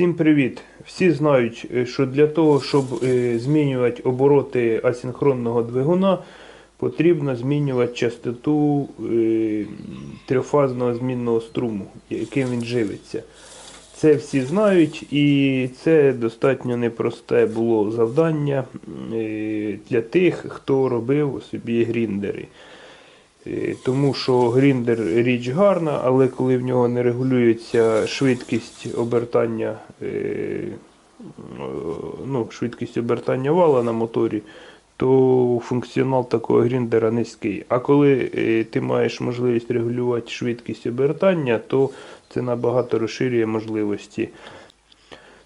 Всім привіт! Всі знають, е, що для того, щоб е, змінювати обороти асинхронного двигуна, потрібно змінювати частоту е, трьохфазного змінного струму, яким він живиться. Це всі знають, і це достатньо непросте було завдання для тих, хто робив собі гріндери. Е, Тому що гріндер річ гарна, але коли в нього не регулюється швидкість обертання, е, ну, швидкість обертання вала на моторі, то функціонал такого гріндера низький. А коли е, ти маєш можливість регулювати швидкість обертання, то це набагато розширює можливості.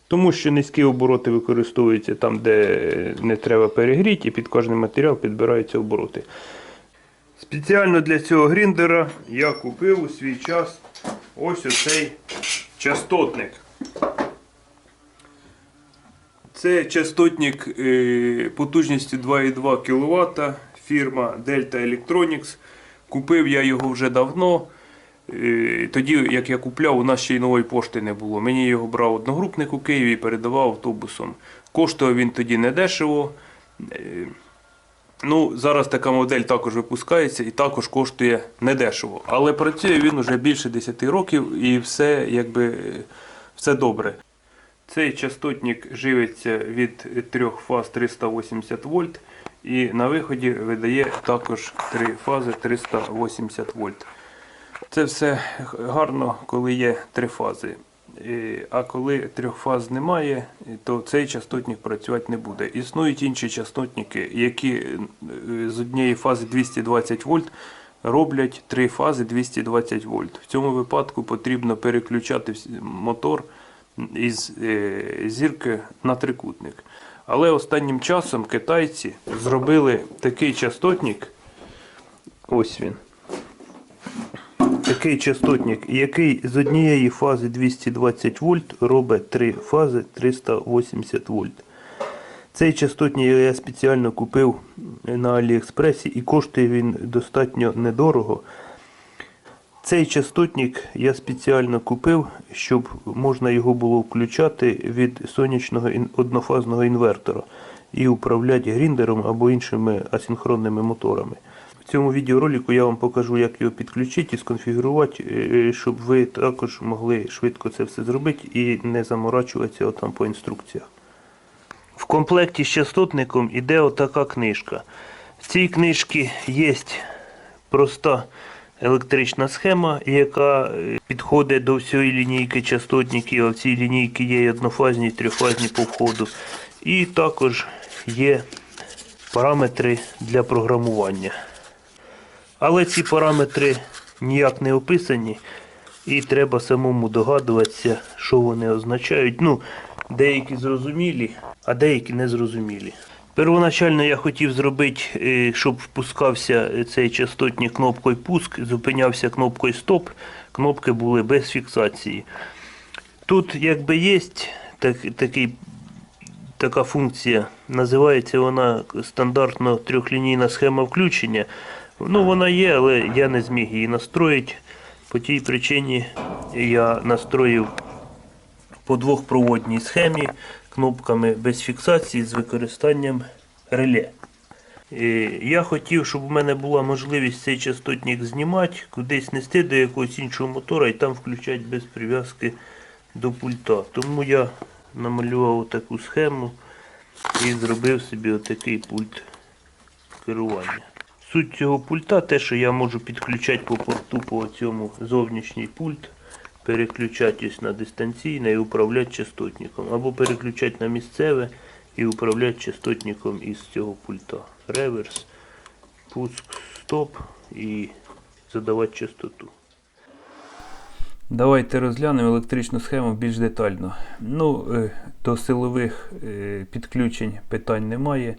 Тому що низькі обороти використовуються там, де не треба перегріти, і під кожний матеріал підбираються обороти. Спеціально для цього гріндера я купив у свій час ось оцей частотник. Це частотник е, потужністю 2,2 кВт, фірма Delta Electronics. Купив я його вже давно. Е, Тоді, як я купляв, у нас ще й нової пошти не було. Мені його брав одногрупник у Києві і передавав автобусом. Коштував він тоді недешево. Ну, зараз така модель також випускається і також коштує недешево. Але працює він уже більше 10 років і все якби все добре. Цей частотник живиться від трьох фаз 380 вольт і на виході видає також три фази 380 вольт. Це все гарно, коли є три фази. А коли трьох фаз немає, то цей частотник працювати не буде. Існують інші частотники, які е, з однієї фази 220 вольт роблять три фази 220 вольт. В цьому випадку потрібно переключати мотор із е, зірки на трикутник. Але останнім часом китайці зробили такий частотник. Ось він такий частотник, який з однієї фази 220 вольт робить три фази 380 вольт. Цей частотник я спеціально купив на Аліекспресі і коштує він достатньо недорого. Цей частотник я спеціально купив, щоб можна його було включати від сонячного однофазного інвертора і управляти гріндером або іншими асинхронними моторами. В цьому відеоролику я вам покажу, як його підключити і сконфігурувати, е, щоб ви також могли швидко це все зробити і не заморачуватися отам по інструкціях. В комплекті з частотником іде отака книжка. В цій книжці є проста електрична схема, яка е, підходить до всієї лінійки частотників. А в цій лінійці є однофазні, і трьохфазні по входу. І також є параметри для програмування. Але ці параметри ніяк не описані, і треба самому догадуватися, що вони означають. Ну, деякі зрозумілі, а деякі не зрозумілі. Первоначально я хотів зробити, е, щоб впускався цей частотник кнопкою пуск, зупинявся кнопкою стоп, кнопки були без фіксації. Тут якби є так, такий така функція. Називається вона стандартно трьохлінійна схема включення. Ну, вона є, але я не зміг її настроїти. По тій причині я настроїв по двохпроводній схемі кнопками без фіксації з використанням реле. Е, Я хотів, щоб у мене була можливість цей частотник знімати, кудись нести до якогось іншого мотора і там включати без прив'язки до пульта. Тому я намалював таку схему і зробив собі отакий пульт керування. Суть цього пульта те, що я можу підключати по порту по цьому зовнішній пульт, переключатись на дистанційне і управляти частотником. Або переключати на місцеве і управляти частотником із цього пульта. Реверс, пуск, стоп і задавати частоту. Давайте розглянемо електричну схему більш детально. Ну, е, до силових е, підключень питань немає.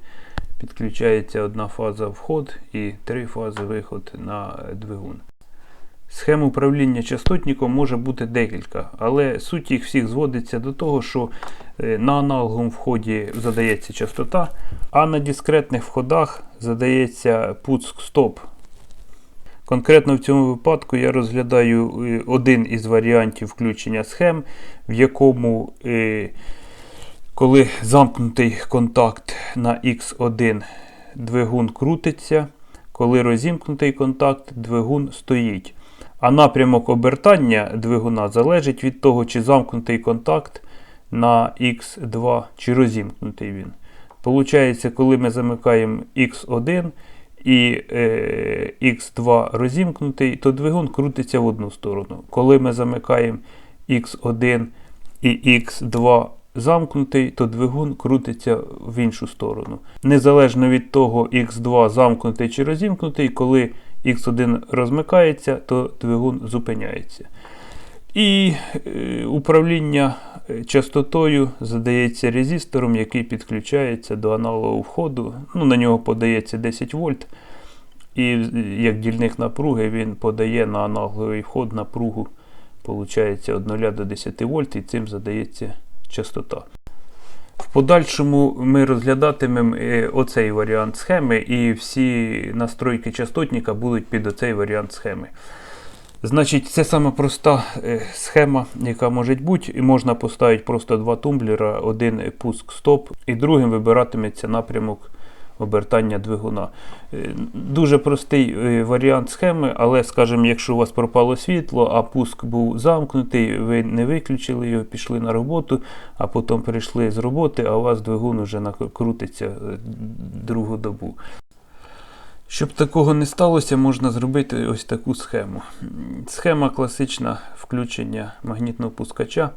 Підключається одна фаза вход і три фази виход на двигун. Схем управління частотником може бути декілька, але суть їх всіх зводиться до того, що е, на аналоговому вході задається частота, а на дискретних входах задається пуск стоп. Конкретно в цьому випадку я розглядаю е, один із варіантів включення схем, в якому, е, коли замкнутий контакт на X1 двигун крутиться, коли розімкнутий контакт, двигун стоїть. А напрямок обертання двигуна залежить від того, чи замкнутий контакт на X2, чи розімкнутий він. Получається, коли ми замикаємо X1 і е, X2 розімкнутий, то двигун крутиться в одну сторону. Коли ми замикаємо X1 і X2 замкнутий, то двигун крутиться в іншу сторону. Незалежно від того, X2 замкнутий чи розімкнутий, коли X1 розмикається, то двигун зупиняється. І е, управління е, частотою задається резистором, який підключається до аналогового входу. Ну, на нього подається 10 вольт. І е, як дільник напруги він подає на аналоговий вход напругу, виходить, від 0 до 10 вольт, і цим задається частота. В подальшому ми розглядатимемо е, оцей варіант схеми, і всі настройки частотника будуть під оцей варіант схеми. Значить, це саме проста е, схема, яка може бути. І можна поставити просто два тумблера, один пуск-стоп, і другим вибиратиметься напрямок обертання двигуна. Е, Дуже простий е, варіант схеми, але, скажімо, якщо у вас пропало світло, а пуск був замкнутий, ви не виключили його, пішли на роботу, а потім прийшли з роботи, а у вас двигун вже нак- крутиться е, другу добу. Щоб такого не сталося, можна зробити ось таку схему. Схема класична включення магнітного пускача.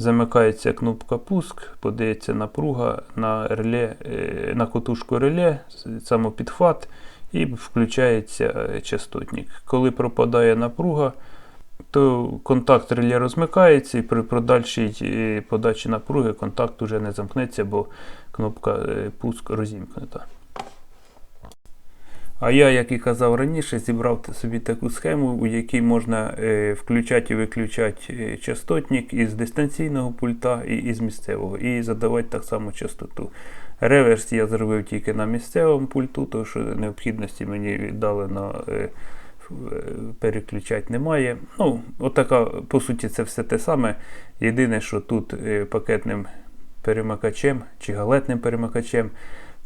Замикається кнопка пуск, подається напруга на реле, е, на котушку реле, самопідхват і включається е, частотник. Коли пропадає напруга, то контакт реле розмикається і при подальшій е, подачі напруги контакт уже не замкнеться, бо кнопка пуск розімкнута. А я, як і казав раніше, зібрав собі таку схему, у якій можна е, включати і виключати е, частотник із дистанційного пульта і із місцевого, і задавати так само частоту. Реверс я зробив тільки на місцевому пульту, тому що необхідності мені віддалено е, переключати немає. Ну, отака, по суті, це все те саме. Єдине, що тут е, пакетним перемикачем чи галетним перемикачем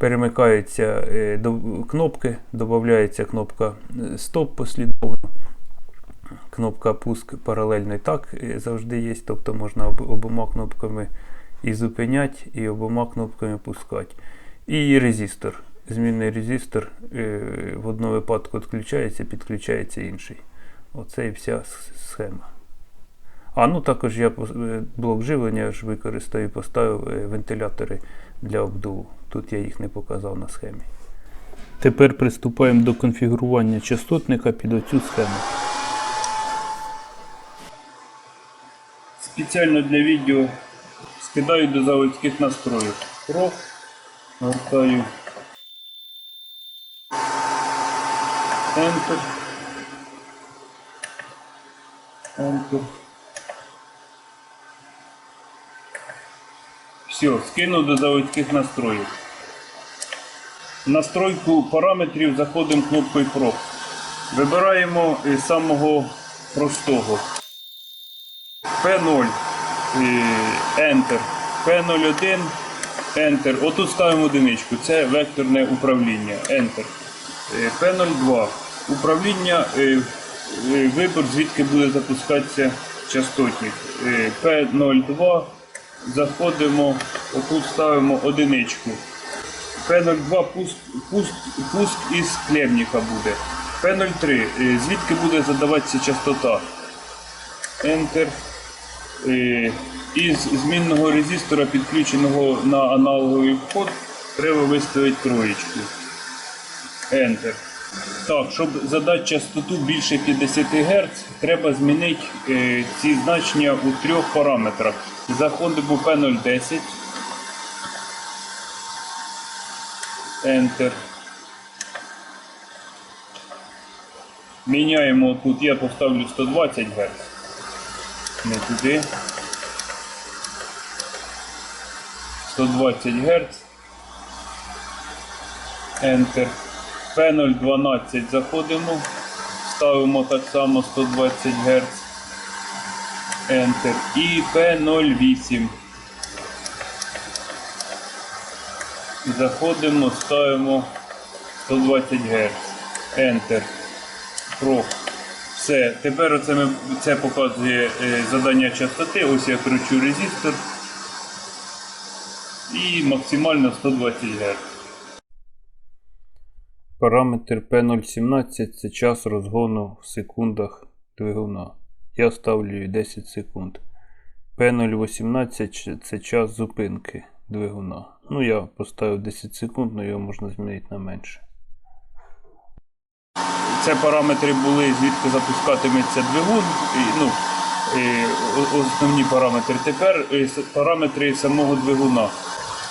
перемикаються е, до кнопки, додається кнопка е, стоп послідовно. Кнопка пуск паралельно і так е, завжди є, тобто можна обома кнопками і зупиняти, і обома кнопками пускати. І резистор. Змінний резистор в одному випадку відключається, підключається інший. Оце і вся схема. А ну також я блок живлення ж використаю, поставив вентилятори для обдуву. Тут я їх не показав на схемі. Тепер приступаємо до конфігурування частотника під оцю схему. Спеціально для відео скидаю до заводських настроїв. Про, гортаю. Enter. Enter. Все, скинув до заводських настроїв. Настройку параметрів заходимо кнопкою Pro. Вибираємо із самого простого. P0. е, Enter. P01. Enter. Отут ставимо одиничку. Це векторне управління. Enter. Е, P02. Управління. е, е, Вибір, звідки буде запускатися частотник. Е, P02. Заходимо, отут ставимо одиничку. P02 пуск, пуск, пуск із клемніка буде. P03. е, Звідки буде задаватися частота? Enter. Е, Із змінного резистора, підключеного на аналоговий вход, треба виставити троєчку. Enter. Так, щоб задати частоту більше 50 Гц, треба змінити е, ці значення у трьох параметрах. Заходимо в P010. Enter. Міняємо тут, я поставлю 120 Гц. Не туди. 120 Гц. Enter. P012 заходимо, ставимо так само 120 Гц. Enter. І P08. Заходимо, ставимо 120 Гц. Enter. Про. Все. Тепер оце ми, це показує е, задання частоти. Ось я кручу резистор. І максимально 120 Гц. Параметр P017 це час розгону в секундах двигуна. Я ставлю 10 секунд. P018 це час зупинки двигуна. Ну, я поставив 10 секунд, але його можна змінити на менше. Це параметри були, звідки запускатиметься двигун. І, ну, і, основні параметри. Тепер параметри самого двигуна.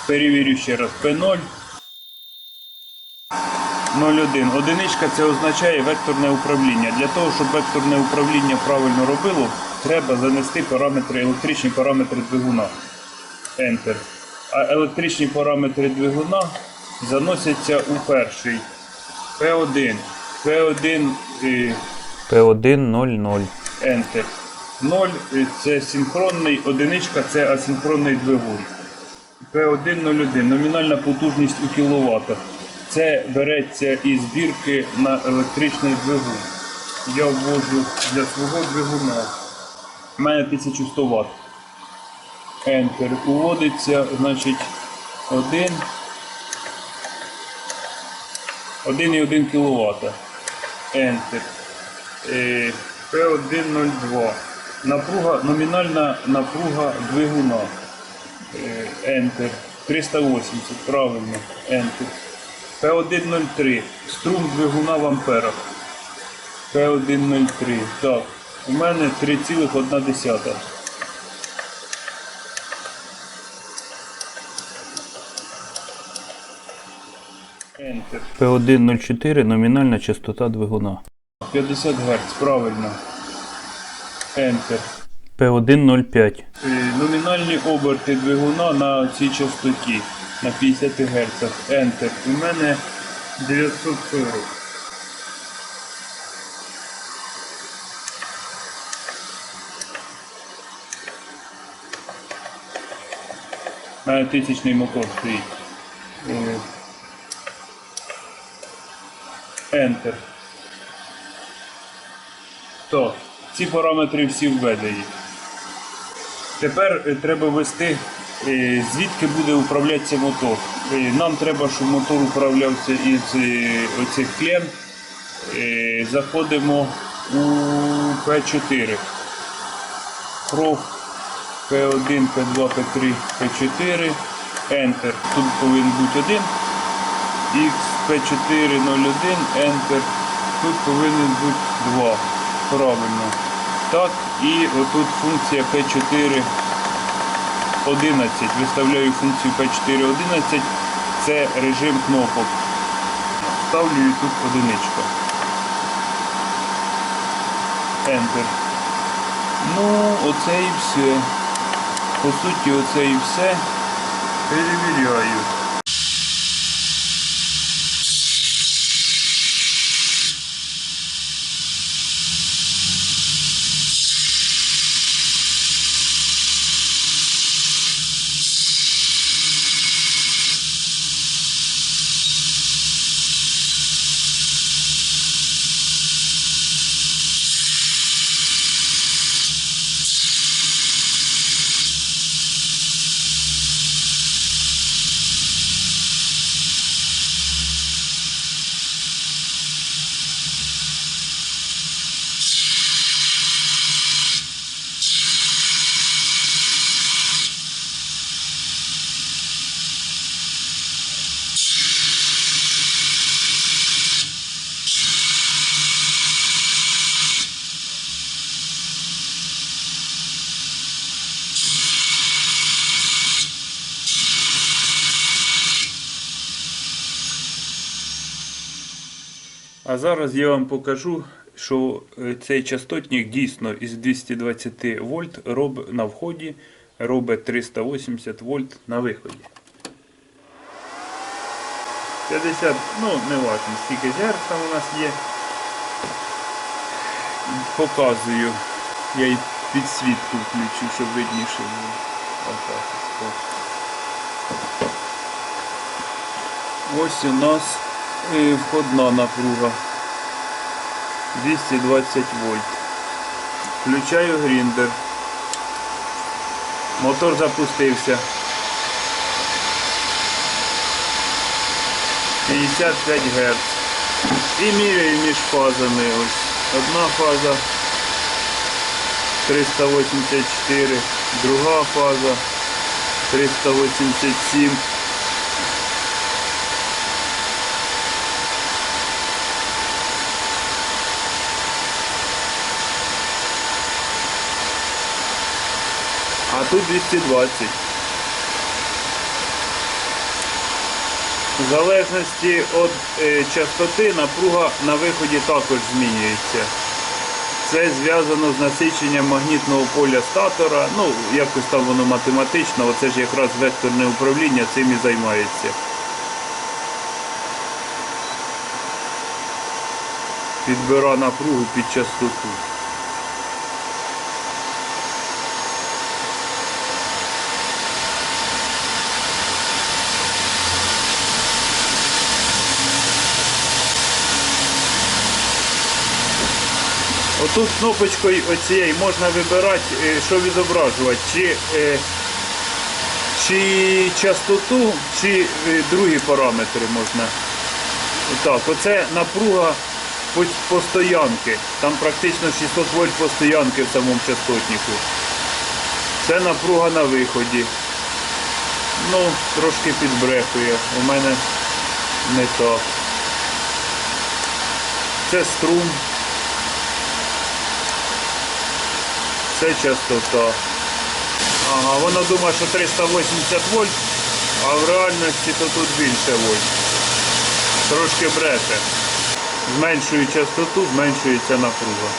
Перевірю ще раз. P0. 0,1. Одиничка це означає векторне управління. Для того, щоб векторне управління правильно робило, треба занести параметри, електричні параметри двигуна. Enter. А електричні параметри двигуна заносяться у перший. P1. P1 е, P1 00. Enter. 0 е, це синхронний, одиничка це асинхронний двигун. P101 номінальна потужність у кіловатах. Це береться із збірки на електричний двигун. Я ввожу для свого двигуна. У мене 1100 Вт. Enter. Уводиться, значить, 1. 1,1 кВт. Enter. Е, P102. Напруга, номінальна напруга двигуна. Е, Enter. 380, правильно. Enter. P103. Струм двигуна в амперах. P103. Так. У мене 3,1. Enter. P104 номінальна частота двигуна. 50 Гц, правильно. Enter. P105. Е, Номінальні оберти двигуна на цій частоті на 50 Гц. Enter. У мене 940. У мене тисячний мотор стоїть. Е, Enter. Так, ці параметри всі введені. Тепер е, треба ввести, звідки буде управлятися мотор. Е, Нам треба, щоб мотор управлявся із е, оцих клем. Е, Заходимо у P4. Проф P1, P2, P3, P4. Enter. Тут повинен бути один. XP401, Enter. Тут повинен бути 2. Правильно. Так, і отут функція P4 11. Виставляю функцію P411, Це режим кнопок. Ставлю тут одиничка. Enter. Ну, оце і все. По суті, оце і все. Перевіряю. А зараз я вам покажу, що е, цей частотник дійсно із 220 вольт роб, на вході робить 380 вольт на виході. 50, ну не важно, скільки герц там у нас є. Показую. Я і підсвітку включу, щоб видніше було. Ось у нас е, входна напруга. 220 вольт. Включаю гріндер. Мотор запустився. 55 Гц. І міряю між фазами. Ось. Одна фаза 384, друга фаза 387. А тут 220. В залежності від е, частоти напруга на виході також змінюється. Це зв'язано з насиченням магнітного поля статора. Ну, якось там воно математично, оце ж якраз векторне управління цим і займається. Підбира напругу під частоту. Отут кнопочкою оцієї можна вибирати, е, що відображувати, чи, е, чи частоту, чи е, другі параметри можна. Отак, оце напруга постоянки. Там практично 600 вольт постоянки в самому частотнику. Це напруга на виході. Ну, трошки підбрехує. У мене не так. Це струм. Це частота. Ага, воно думає, що 380 вольт, а в реальності то тут більше вольт. Трошки бреше. Зменшую частоту, зменшується напруга.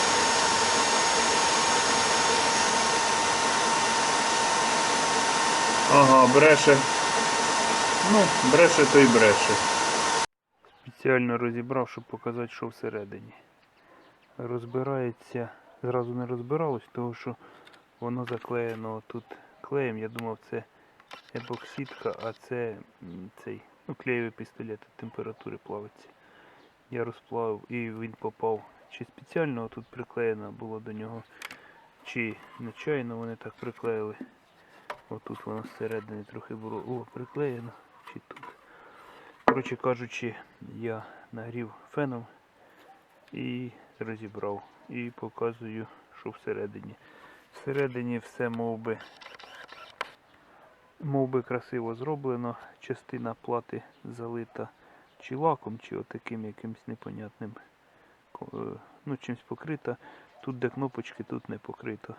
Ага, бреше. Ну, бреше то й бреше. Спеціально розібрав, щоб показати, що всередині. Розбирається, зразу не розбиралось, тому що воно заклеєно тут клеєм. Я думав, це епоксидка, а це цей ну, клеєвий пістолет від температури плавиться. Я розплавив і він попав. Чи спеціально тут приклеєно було до нього, чи нечайно вони так приклеїли. Отут воно зсередини трохи було о, приклеєно, чи тут. Коротше кажучи, я нагрів феном і розібрав. І показую, що всередині. Всередині все мов би, мов би красиво зроблено. Частина плати залита чи лаком, чи отаким якимось непонятним е, ну, чимось покрита. Тут де кнопочки, тут не покрито.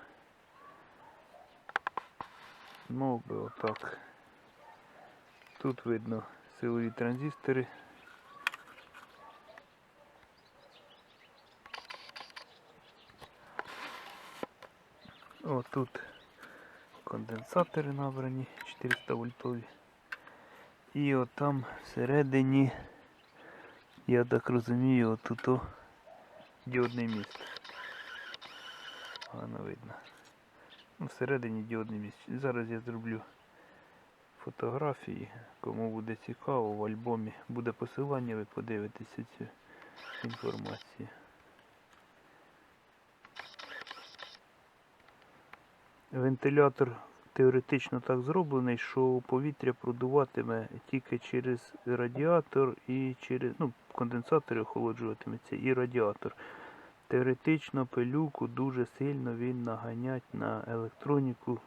Мов би отак. Тут видно силові транзистори. О, тут конденсатори набрані 400 вольтові. І от там всередині, я так розумію, отут о діодний міст. Воно видно. Ну, всередині діодний міст. Зараз я зроблю фотографії. Кому буде цікаво, в альбомі буде посилання, ви подивитеся цю інформацію. Вентилятор теоретично так зроблений, що повітря продуватиме тільки через радіатор і через ну, конденсатори охолоджуватиметься і радіатор. Теоретично пилюку дуже сильно він наганять на електроніку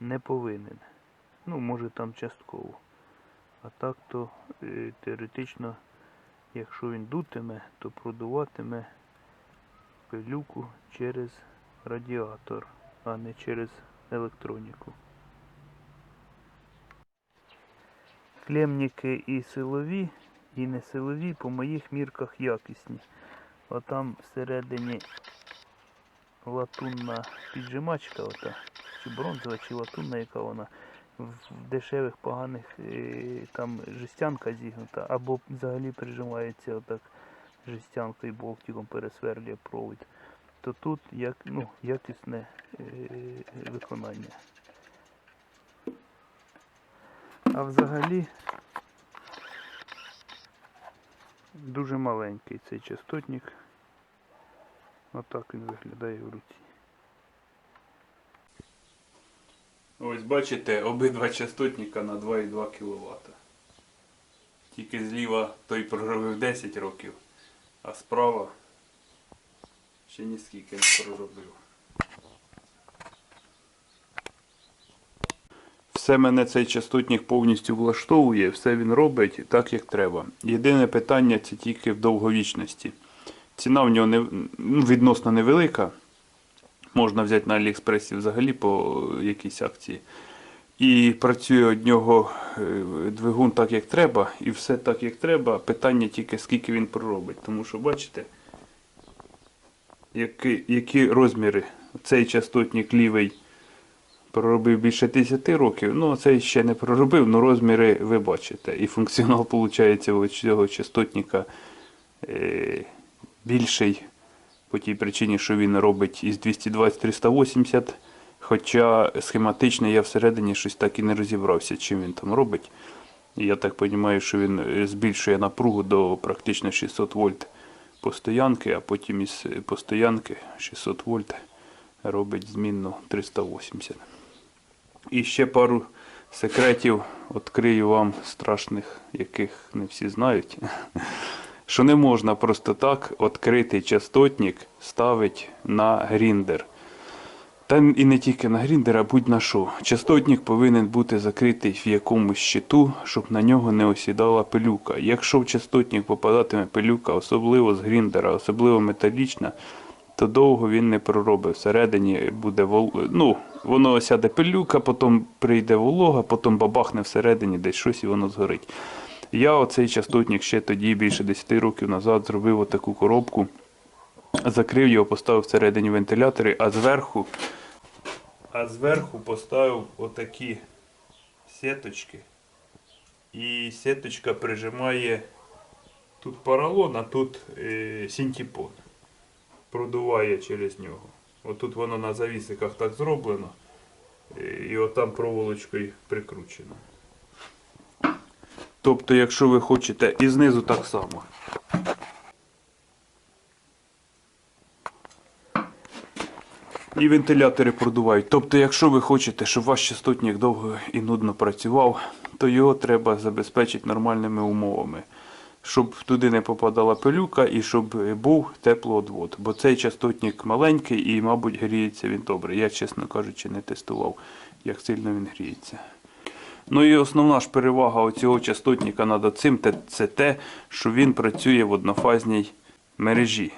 не повинен. Ну, може там частково. А так то е, теоретично, якщо він дутиме, то продуватиме пилюку через радіатор, а не через електроніку. Клемніки і силові, і не силові по моїх мірках якісні. Отам всередині латунна піджимачка, ота, чи бронзова, чи латунна, яка вона. в дешевих поганих е, там жестянка зігнута, або взагалі прижимається отак жестянкою болтиком пересверлює провід, то тут як, ну, якісне е, виконання. А взагалі дуже маленький цей частотник. Отак він виглядає в руці. Ось бачите, обидва частотника на 2,2 кВт. Тільки зліва той проробив 10 років, а справа ще ні скільки не проробив. Все мене цей частотник повністю влаштовує, все він робить так, як треба. Єдине питання це тільки в довговічності. Ціна в нього не, ну, відносно невелика. Можна взяти на Аліекспресі взагалі по якійсь акції. І працює від нього е, двигун так, як треба, і все так, як треба. Питання тільки скільки він проробить. Тому що бачите, які, які розміри. Цей частотник лівий проробив більше 10 років, ну цей ще не проробив, але розміри ви бачите. І функціонал виходить у цього частотника е, більший по тій причині, що він робить із 220-380, хоча схематично я всередині щось так і не розібрався, чим він там робить. Я так розумію, що він е, збільшує напругу до практично 600 вольт постоянки, а потім із постоянки 600 вольт робить змінну 380. І ще пару секретів відкрию вам страшних, яких не всі знають. Що не можна просто так відкритий частотник ставити на гріндер. Та і не тільки на гріндер, а будь-на що. Частотник повинен бути закритий в якомусь щиту, щоб на нього не осідала пилюка. Якщо в частотник попадатиме пилюка, особливо з гріндера, особливо металічна, то довго він не проробить. Всередині буде вол... ну, воно осяде пилюка, потім прийде волога, потім бабахне всередині десь щось і воно згорить. Я оцей частотник ще тоді, більше 10 років назад, зробив отаку коробку, закрив його, поставив всередині вентилятори, а зверху, а зверху поставив отакі сіточки. І сіточка прижимає тут поролон, а тут е, синтепон. Продуває через нього. Отут воно на завісиках так зроблено. е, І отам проволочкою прикручено. Тобто, якщо ви хочете, і знизу так само. І вентилятори продувають. Тобто, якщо ви хочете, щоб ваш частотник довго і нудно працював, то його треба забезпечити нормальними умовами. Щоб туди не попадала пилюка і щоб був теплоодвод. Бо цей частотник маленький і, мабуть, гріється він добре. Я, чесно кажучи, не тестував, як сильно він гріється. Ну і основна ж перевага цього частотника над цим це те, що він працює в однофазній мережі.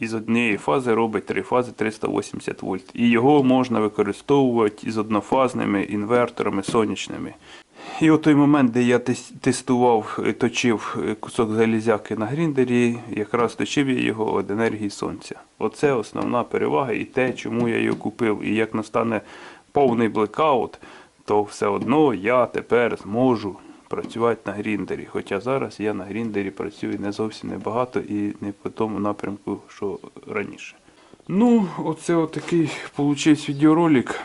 Із однієї фази робить три фази 380 вольт. І його можна використовувати із однофазними інверторами сонячними. І у той момент, де я тестував, е, точив е, кусок залізяки на гріндері, якраз точив я його від енергії сонця. Оце основна перевага і те, чому я його купив. І як настане повний блекаут, то все одно я тепер зможу працювати на гріндері. Хоча зараз я на гріндері працюю не зовсім небагато і не по тому напрямку, що раніше. Ну, оце отакий получився відеоролик.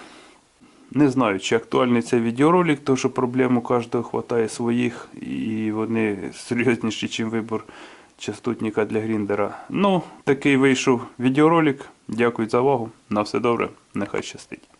Не знаю, чи актуальний цей відеоролик, тому що проблем у кожного вистачає своїх, і вони серйозніші, ніж вибір частотника для гріндера. Ну, такий вийшов відеоролик. Дякую за увагу. На все добре. Нехай щастить.